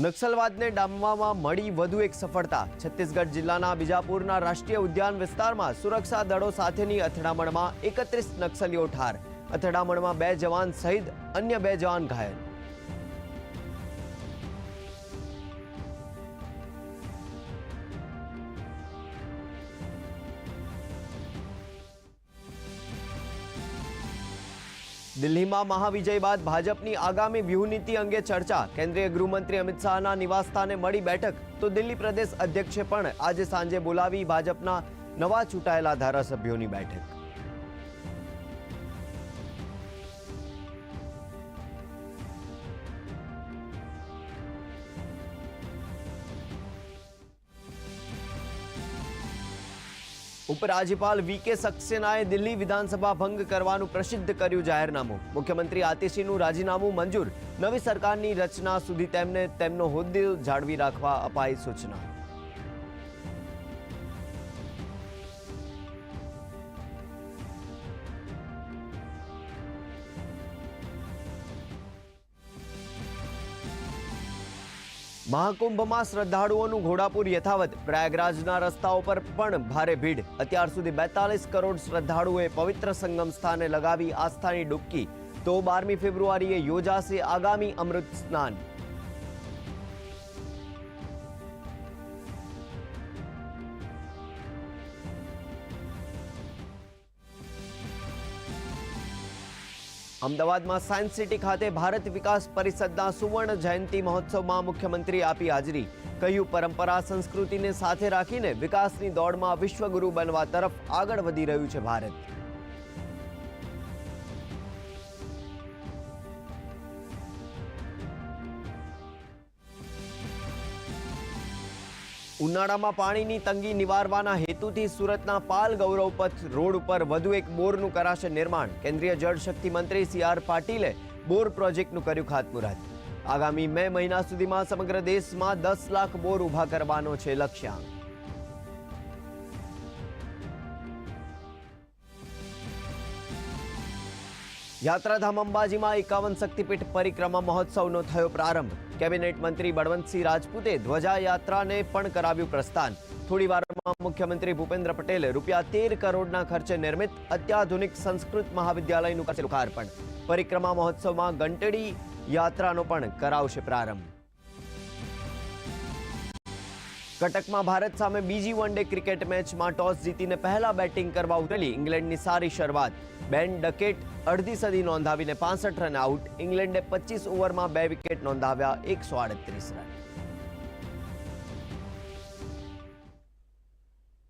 નક્સલવાદને ડામવામાં મળી વધુ એક સફળતા. છત્તીસગઢ જિલ્લાના બીજાપુરના રાષ્ટ્રીય ઉદ્યાન વિસ્તારમાં સુરક્ષા દળો સાથેની અથડામણમાં એકત્રીસ નક્સલીઓ ઠાર. અથડામણમાં બે જવાન સહિત અન્ય બે જવાન ઘાયલ. દિલ્હીમાં મહાવિજય બાદ ભાજપની આગામી વ્યૂહનીતિ અંગે ચર્ચા. કેન્દ્રીય ગૃહમંત્રી અમિત શાહના નિવાસસ્થાને મળી બેઠક. તો દિલ્હી પ્રદેશ અધ્યક્ષે પણ આજે સાંજે બોલાવી ભાજપના નવા ચૂંટાયેલા ધારાસભ્યોની બેઠક. ઉપરાજ્યપાલ વી કે સક્સેનાએ દિલ્હી વિધાનસભા ભંગ કરવાનું પ્રસિદ્ધ કર્યું જાહેરનામું. મુખ્યમંત્રી આતિશીનું રાજીનામું મંજૂર. નવી સરકારની રચના સુધી તેમને તેમનો હોદ્દો જાળવી રાખવા અપાઈ સૂચના. મહાકુંભમાં શ્રદ્ધાળુઓનું ઘોડાપુર યથાવત. પ્રયાગરાજના રસ્તાઓ પર પણ ભારે ભીડ. અત્યાર સુધી બેતાલીસ કરોડ શ્રદ્ધાળુઓએ પવિત્ર સંગમ સ્થાને લગાવી આસ્થાની ડૂબકી. તો બારમી ફેબ્રુઆરીએ યોજાશે આગામી અમૃત સ્નાન. અમદાવાદમાં સાયન્સ સિટી ખાતે ભારત વિકાસ પરિષદના સુવર્ણ જયંતિ મહોત્સવમાં મુખ્યમંત્રી આપી હાજરી. કહ્યું, પરંપરા સંસ્કૃતિને સાથે રાખીને વિકાસની દોડમાં વિશ્વગુરુ બનવા તરફ આગળ વધી રહ્યું છે ભારત. ઉનાળામાં પાણીની તંગી નિવારવાના હેતુથી સુરતના પાલ ગૌરવપથ રોડ ઉપર વધુ એક બોરનું કરાશે નિર્માણ. કેન્દ્રીય જળશક્તિ મંત્રી સી આર પાટીલે બોર પ્રોજેક્ટનું કર્યું ખાતમુહૂર્ત. આગામી મે મહિના સુધીમાં સમગ્ર દેશમાં દસ લાખ બોર ઊભા કરવાનો છે લક્ષ્યાંક. યાત્રાધામ અંબાજીમાં એકાવન શક્તિપીઠ પરિક્રમા મહોત્સવનો થયો પ્રારંભ. કેબિનેટ મંત્રી બળવંતસિંહ રાજપૂતે ધ્વજાયાત્રાને પણ કરાવ્યું પ્રસ્થાન. થોડી વારમાં મુખ્યમંત્રી ભૂપેન્દ્ર પટેલે રૂપિયા તેર કરોડના ખર્ચે નિર્મિત અત્યાધુનિક સંસ્કૃત મહાવિદ્યાલયનું કરશે લોકાર્પણ પરિક્રમા મહોત્સવમાં ઘંટડી યાત્રાનો પણ કરાવશે પ્રારંભ. કટકમાં ભારત સામે બીજી વન ડે ક્રિકેટ મેચમાં ટોસ જીતીને પહેલા બેટિંગ કરવા ઉતરેલી ઇંગ્લેન્ડની સારી શરૂઆત. બેન ડકેટ અડધી સદી નોંધાવીને પાસઠ રન આઉટ. ઇંગ્લેન્ડે પચીસ ઓવરમાં બે વિકેટ નોંધાવ્યા, એકસો આડત્રીસ રન.